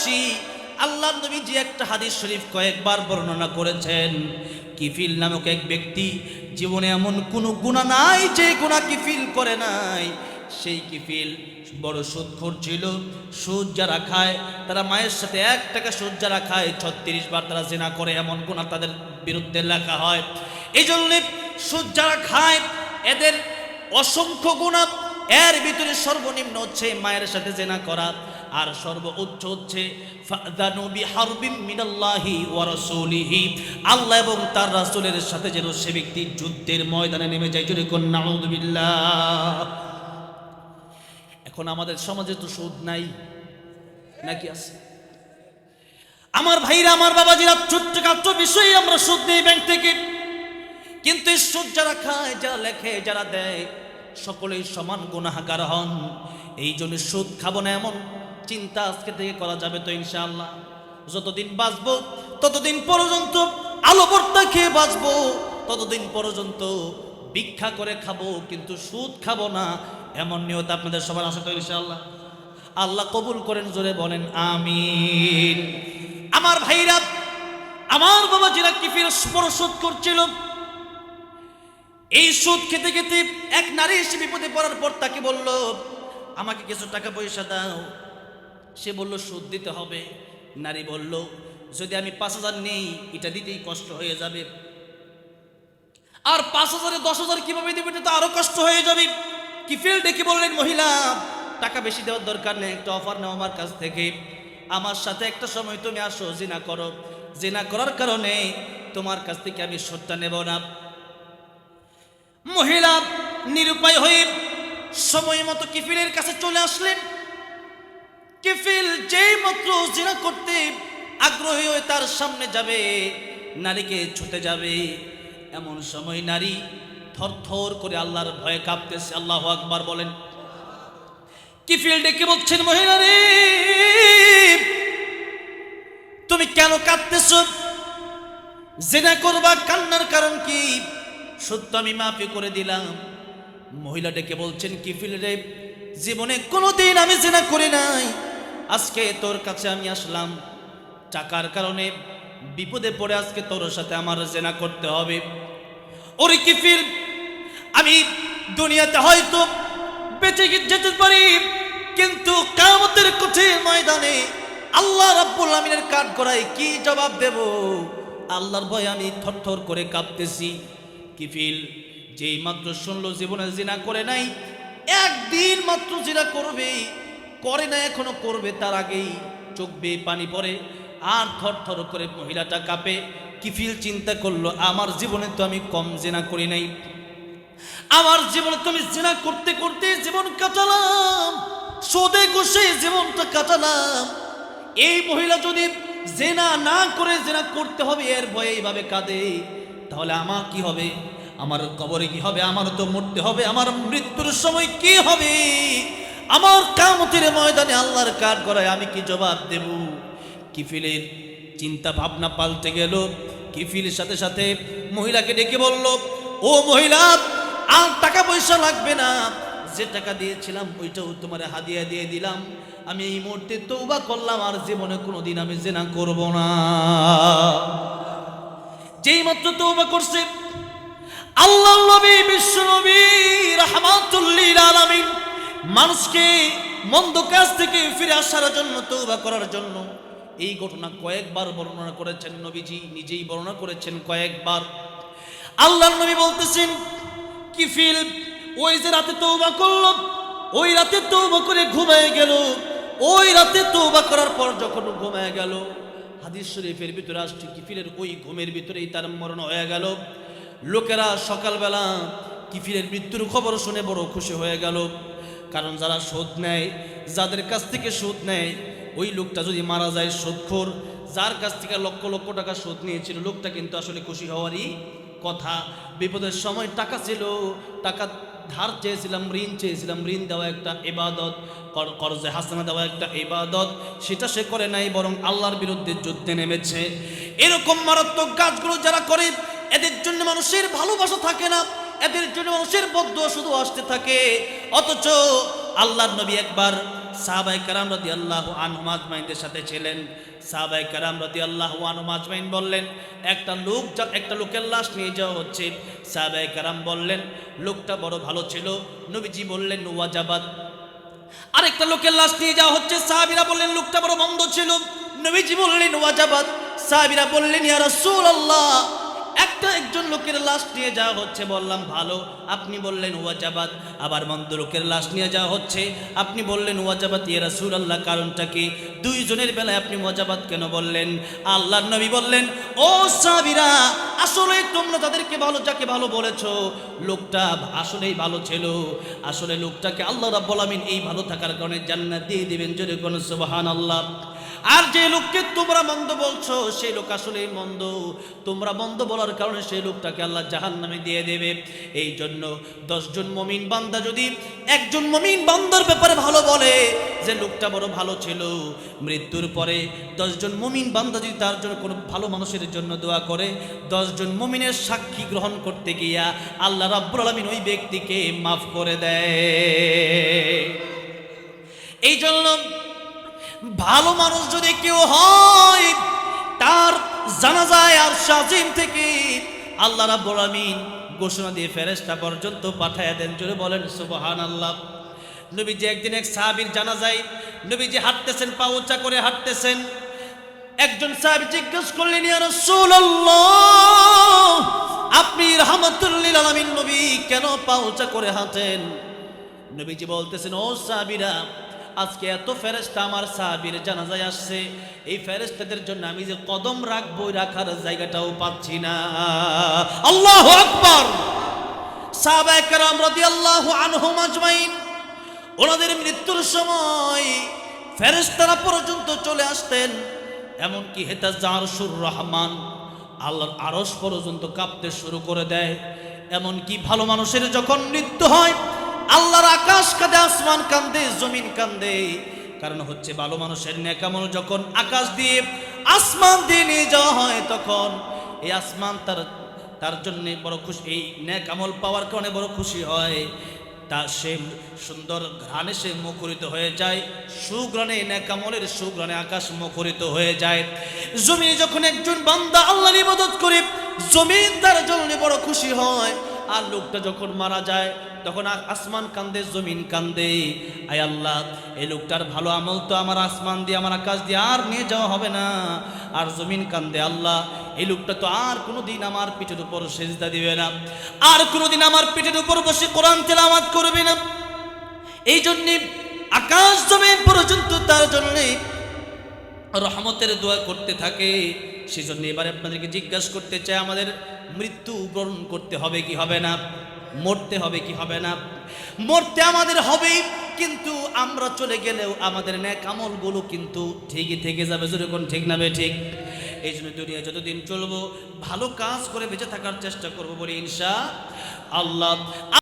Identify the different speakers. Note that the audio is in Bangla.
Speaker 1: খুশি। আল্লাহ নবী যে একটা হাদিস শরীফ কয়েকবার বর্ণনা করেছেন, কিফিল নামক এক ব্যক্তি জীবনে এমন কোনো গুণা নাই যে গুণা কিফিল করে নাই। সেই কিফিল বড় সুদখোর ছিল, সুদ যারা খায় তারা মায়ের সাথে এক টাকা সুদ যারা খায়, ছত্রিশ বার তারা জেনা করে, এমন গুণা তাদের বিরুদ্ধে লেখা হয়। এই জন্যে সুদ যারা খায়, এদের অসংখ্য গুণা এর ভিতরে সর্বনিম্ন হচ্ছে মায়ের সাথে জেনা করা। আর সর্বোচ্চ হচ্ছে আল্লাহ এবং তার রাসূলের সাথে যেন সে ব্যক্তি যুদ্ধের ময়দানে নেমে যায়। নাউযুবিল্লাহ এখন আমাদের সমাজে তো সুদ নাই, নাকি আছে? আমার ভাইরা, আমার বাবাজিরা ছোট্ট কাট্ট বিষয়ে আমরা সুদ নেই ব্যাংক থেকে। কিন্তু সুদ যারা খায়, যারা লেখে, যারা দেয়, সকলেই সমান গুণাহাকার হন। এই জন্য সুদ খাব না এমন। চিন্তা আজকে থেকে করা যাবে তো ইনশাআল্লাহ। যতদিন বাঁচবো, ততদিন পর্যন্ত আলো ভর্তা খেয়ে বাঁচবো, ততদিন পর্যন্ত ভিক্ষা করে খাব, কিন্তু সুদ খাব না, এমন নিয়ত আপনাদের সবার আসে তো ইনশাআল্লাহ? আল্লাহ কবুল করেন, জোরে বলেন, আমিন। আমার ভাইরা, আমার বাবা যারা কিফির পরশোধ করছিল? এই সুদ খেতে খেতে এক নারী এসে বিপদে পড়ার পর তাকে বলল, আমাকে কিছু টাকা পয়সা দাও। সে বলল সুদ দিতে হবে। নারী বলল, যদি আমি পাঁচ হাজার নেই, এটা দিতেই কষ্ট হয়ে যাবে। আর পাঁচ হাজারে দশ হাজার কীভাবে দেবে, এটা তো আরও কষ্ট হয়ে যাবে। কি ফিল ডেকে বললেন মহিলা? টাকা বেশি দেওয়ার দরকার নেই, একটা অফার নাও আমার কাছ থেকে। আমার সাথে একটা সময় তুমি আসো, জিনা করো। জিনা করার কারণে তোমার কাছ থেকে আমি সুদটা নেব না। মহিলা নিরুপায় হয়ে সময় মতো কিফিলের কাছে চলে আসলেন? কিফিল যেই মাত্র জিনা করতে আগ্রহী হয়ে তার সামনে যাবে, নারীকে ছুটে যাবে। এমন সময় নারী থরথর করে আল্লাহর ভয়ে কাঁপতেছে। আল্লাহ আকবার বলেন, কিফিল ডেকে বলছেন, মহিলা রে, তুমি কেন কাঁদতেছ? জেনা করবা কান্নার কারণ কি? সত্য আমি মাফি করে দিলাম। মহিলা ডেকে বলছেন, কিফিল রে, জীবনে কোনোদিন আমি জেনা করি নাই। আজকে তোর কাছে আমি আসলাম। টাকার কারণে বিপদে পড়ে আজকে তোর সাথে আমার জেনা করতে হবে। ওরে কিফিল আমি দুনিয়াতে হয়তো বেঁচে যেতে পারি, কিন্তু কামতের কঠিন ময়দানে আল্লাহ রাব্বুল আমিনের কাঠ করায় কি জবাব দেব? আল্লাহর ভয় আমি থরথর করে কাঁপতেছি। কিফিল যেই মাত্র শুনলো, জীবনে জিনা করে নাই, একদিন মাত্র জিনা করবে। করে না, এখনও করবে, তার আগেই চোখ বেয়ে পানি পড়ে। আর থর থর করে মহিলাটা কাঁপে, কিফিল চিন্তা করল, আমার জীবনে তো আমি কম জেনা করি নাই। আমার জীবনে তুমি জেনা করতে করতে জীবন কাটালাম, সোদে ঘষে জীবনটা কাটালাম। এই মহিলা যদি জেনা না করে জেনা করতে হবে, এর ভয়ে এইভাবে কাঁদে। তাহলে আমার কি হবে? আমার কবরে কি হবে? আমার তো মরতে হবে। আমার মৃত্যুর সময় কি হবে? আমার কামতের ময়দানে আল্লাহর কাঠ করায় আমি কি জবাব দেব? কিফিলের চিন্তা ভাবনা পাল্টে গেল। কিফিলের সাথে সাথে মহিলাকে ডেকে বলল, ও মহিলা, আর টাকা পয়সা লাগবে না। যে টাকা দিয়েছিলাম, ওইটাও তোমার হাদিয়া দিয়ে দিলাম। আমি এই মুহূর্তে তৌবা করলাম, আর জীবনে কোনোদিন আমি জেনা করব না। যেই মাত্র তৌবা করছে আল্লাহ নবী, বিশ্ব নবী, রহমাতুল্লিল আলামিন মানুষকে মন্দ কাজ থেকে ফিরে আসার জন্য তৌবা করার জন্য। এই ঘটনা কয়েকবার বর্ণনা করেছেন নবীজি, নিজেই বর্ণনা করেছেন কয়েকবার। আল্লাহ নবী বলতেছেন, কি ফিল? ওই যে রাতে তৌবা করল, ওই রাতে তৌবা করে ঘুমায় গেল। ওই রাতে তৌবা করার পর যখন ঘুমায় গেল, হাদিস শরীফের ভিতরে আসছে কিফিলের ওই ঘুমের ভিতরেই তার মরণ হয়ে গেল। লোকেরা সকালবেলা কিফিলের মৃত্যুর খবর শুনে বড় খুশি হয়ে গেল। কারণ যারা সুদ নেয়, যাদের কাছ থেকে সুদ নেয়, ওই লোকটা যদি মারা যায় সুদখোর, যার কাছ থেকে লক্ষ লক্ষ টাকা সুদ নিয়েছিল, লোকটা কিন্তু আসলে খুশি হওয়ারই কথা। বিপদের সময় টাকা ছিল, টাকা ধার চেয়েছিলাম, ঋণ চেয়েছিলাম, ঋণ দেওয়া একটা ইবাদত, কর- কর্জে হাসানা দেওয়া একটা ইবাদত, সেটা সে করে নাই, বরং আল্লাহর বিরুদ্ধে যুদ্ধে নেমেছে। এরকম মারাত্মক কাজগুলো যারা করে, এদের জন্য মানুষের ভালোবাসা থাকে না, এদের জন্য মানুষের বদ্ধ শুধু আসতে থাকে। অথচ আল্লাহর নবী একবার সাহাবাই কারাম রদি আল্লাহ আনহুমাজমাইনদের সাথে ছিলেন। সাহাবাই কারাম রদি আল্লাহ আনহুমাজমাইন বললেন, একটা লোক একটা লোকের লাশ নিয়ে যাওয়া হচ্ছে। সাহাবাই কারাম বললেন, লোকটা বড় ভালো ছিল। নবীজি বললেন ওয়াজাবাদ আরেকটা লোকের লাশ নিয়ে যাওয়া হচ্ছে। সাহাবিরা বললেন, লোকটা বড় বন্ধ ছিল। নবীজি বললেন ওয়াজাবাদ সাহাবিরা বললেন, ইয়া রাসূলুল্লাহ। একটা একজন লোকের লাশ নিয়ে যাওয়া হচ্ছে, বললাম, ভালো। আপনি বললেন ওয়াজাবাদ আবার মন্দ লোকের লাশ নিয়ে যাওয়া হচ্ছে। আপনি বললেন ওয়াজাবাদ ইয়া রাসূলুল্লাহ। কারণটা কি? দুইজনের বেলায় আপনি ওয়াজাবাদ কেন বললেন? আল্লাহর নবী বললেন, ও সাহাবিরা, আসলে তোমরা তাদেরকে ভালো, যাকে ভালো বলেছ, লোকটা আসলেই ভালো ছিল। আসলে লোকটাকে আল্লাহ রাব্বুল আমিন এই ভালো থাকার কারণে জান্নাত দিয়ে দিবেন। যদি কোন সুবহানাল্লাহ আর যে লোককে তোমরা মন্দ বলছো সেই লোক আসলে মন্দ। তোমরা মন্দ বলার কারণে সেই লোকটাকে আল্লাহ জাহান নামে দিয়ে দেবে। এই জন্য দশজন মমিন বান্দা যদি একজন মমিন বান্দার ব্যাপারে ভালো বলে যে লোকটা বড় ভালো ছিল, মৃত্যুর পরে দশজন মমিন বান্দা যদি তার জন্য কোনো ভালো মানুষের জন্য দোয়া করে, দশজন মমিনের সাক্ষী গ্রহণ করতে গিয়া আল্লাহ রাব্বুল আলামিন ওই ব্যক্তিকে মাফ করে দেয়। এই জন্য ভালো মানুষ যদি কেউ হয়, তার জানা যায় আর শাজিম থেকে আল্লাহ রাব্বুল আমিন ঘোষণা দিয়ে ফেরেশতা পর্যন্ত পাঠায় দেন। জোরে বলেন, সুবহানাল্লাহ। নবীজি একদিন এক সাহাবীর জানা যায় নবীজি হাঁটতেছেন, পা উঁচা করে হাঁটতেছেন। একজন সাহাবী জিজ্ঞেস করলেন, ইয়া রাসূলুল্লাহ, আপনি রহমতুল্লিল আলামিন নবী কেন পা উঁচা করে হাঁটেন? নবীজি বলতেছেন, ও সাহাবীরা আজকে এত ফেরেশতা আমার সাহাবীর জানাজায় আসছে। এই ফেরেস্তাদের জন্য আমি যে কদম রাখব রাখার জায়গাটাও পাচ্ছি না। আল্লাহু আকবার! সাহাবায়ে কেরাম রাদিয়াল্লাহু আনহুম আজমাইন। ওনাদের মৃত্যুর সময় ফেরেশতারা পর্যন্ত চলে আসতেন। এমনকি হেতাজার সুর রহমান আল্লাহর আরস পর্যন্ত কাঁপতে শুরু করে দেয়। এমনকি ভালো মানুষের যখন মৃত্যু হয় আল্লাহর আকাশ কাঁদে, আসমান কান্দে জমিন কান্দে কারণ হচ্ছে ভালো মানুষের নেকামল যখন আকাশ দিয়ে আসমান দিয়ে নিয়ে যাওয়া হয়, তখন এই আসমান তার তার জন্য বড় খুশি, এই ন্যাক আমল পাওয়ার কারণে বড় খুশি হয়। তা সে সুন্দর ঘ্রাণে সে মুখরিত হয়ে যায় সুগ্রণে ন্যাক আমলের সুগ্রণে আকাশ মুখরিত হয়ে যায়। জমি যখন একজন বান্দা আল্লাহর ইবাদত করে, জমিন তার জন্য বড় খুশি হয় আর লোকটা যখন মারা যায়, তখন আসমান কান্দে, জমিন কান্দে। আয় আল্লাহ, এই লোকটার ভালো আমল তো আমার আসমান দিয়ে, আমার আকাশ দিয়ে আর নিয়ে যাওয়া হবে না। আর জমিন কান্দে, আল্লাহ, এই লোকটা তো আর কোনোদিন আমার পিঠের উপর সেজদা দিবে না। আর কোনোদিন আমার পিঠের উপর বসে কোরআন তেলাওয়াত করবে না। এই জন্যে আকাশ জমিন পর্যন্ত তার জন্যে রহমতের দোয়া করতে থাকে। সেজন্য এবারে আপনাদেরকে জিজ্ঞাসা করতে চাই, আমাদের মৃত্যু বরণ করতে হবে কি হবে না? মরতে হবে কি হবে না? মরতে আমাদের হবেই, কিন্তু আমরা চলে গেলেও আমাদের ন্যাক আমলগুলো কিন্তু ঠিকই থেকে যাবে। যেরকম ঠিক না বে ঠিক। এই জন্য দুনিয়া যতদিন চলবো, ভালো কাজ করে বেঁচে থাকার চেষ্টা করব বলি ইনশা আল্লাহ।